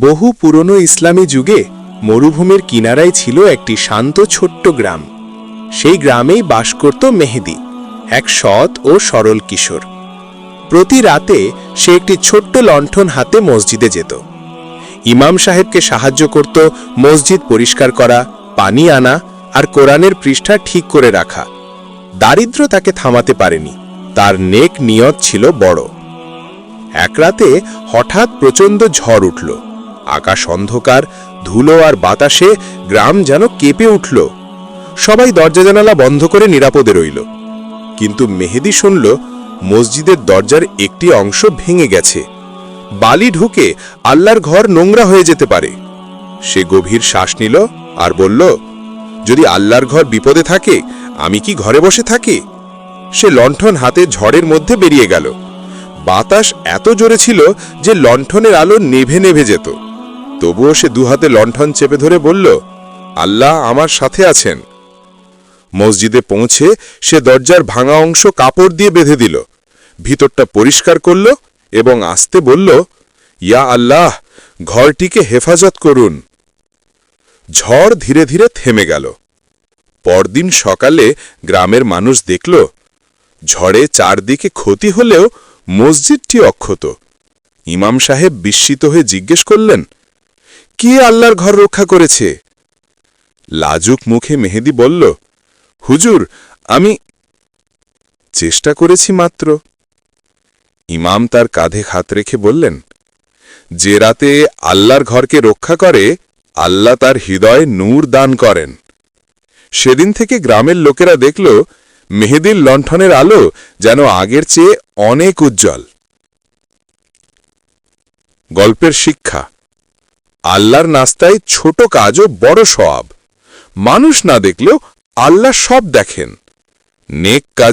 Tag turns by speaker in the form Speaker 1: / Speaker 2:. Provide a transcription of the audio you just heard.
Speaker 1: বহু পুরনো ইসলামী যুগে মরুভূমির কিনারায় ছিল একটি শান্ত ছোট্ট গ্রাম। সেই গ্রামেই বাস করত মেহেদি, এক সৎ ও সরল কিশোর। প্রতি রাতে সে একটি ছোট্ট লণ্ঠন হাতে মসজিদে যেত। ইমাম সাহেবকে সাহায্য করত মসজিদ পরিষ্কার করা, পানি আনা আর কোরআনের পৃষ্ঠা ঠিক করে রাখা। দারিদ্র তাকে থামাতে পারেনি, তার নেক নিয়ত ছিল বড়। এক রাতে হঠাৎ প্রচণ্ড ঝড় উঠল। আকাশ অন্ধকার, ধুলো আর বাতাসে গ্রাম যেন কেঁপে উঠল। সবাই দরজা জানালা বন্ধ করে নিরাপদে রইল। কিন্তু মেহেদি শুনল, মসজিদের দরজার একটি অংশ ভেঙে গেছে। বালি ঢুকে আল্লাহর ঘর নোংরা হয়ে যেতে পারে। সে গভীর শ্বাস নিল আর বলল, যদি আল্লাহর ঘর বিপদে থাকে, আমি কি ঘরে বসে থাকি? সে লণ্ঠন হাতে ঝড়ের মধ্যে বেরিয়ে গেল। বাতাস এত জোরে ছিল যে লণ্ঠনের আলো নেভে নেভে যেত। তবুও সে দুহাতে লণ্ঠন চেপে ধরে বলল, আল্লাহ আমার সাথে আছেন। মসজিদে পৌঁছে সে দরজার ভাঙা অংশ কাপড় দিয়ে বেঁধে দিল। ভিতরটা পরিষ্কার করল এবং আসতে বলল, ইয়া আল্লাহ, ঘরটিকে হেফাজত করুন। ঝড় ধীরে ধীরে থেমে গেল। পরদিন সকালে গ্রামের মানুষ দেখল, ঝড়ে চারদিকে ক্ষতি হলেও মসজিদটি অক্ষত। ইমাম সাহেব বিস্মিত হয়ে জিজ্ঞেস করলেন কে আল্লাহর ঘর রক্ষা করেছে? লাজুক মুখে মেহেদি বলল, হুজুর, আমি চেষ্টা করেছি মাত্র। ইমাম তার কাঁধে হাত রেখে বললেন, যে রাতে আল্লাহর ঘরকে রক্ষা করে, আল্লাহ তার হৃদয়ে নূর দান করেন। সেদিন থেকে গ্রামের লোকেরা দেখল, মেহেদির লণ্ঠনের আলো যেন আগের চেয়ে অনেক উজ্জ্বল। গল্পের শিক্ষা আল্লাহর নাস্তায় ছোট কাজও বড় সব মানুষ না দেখলেও আল্লাহ সব দেখেন। নেক কাজ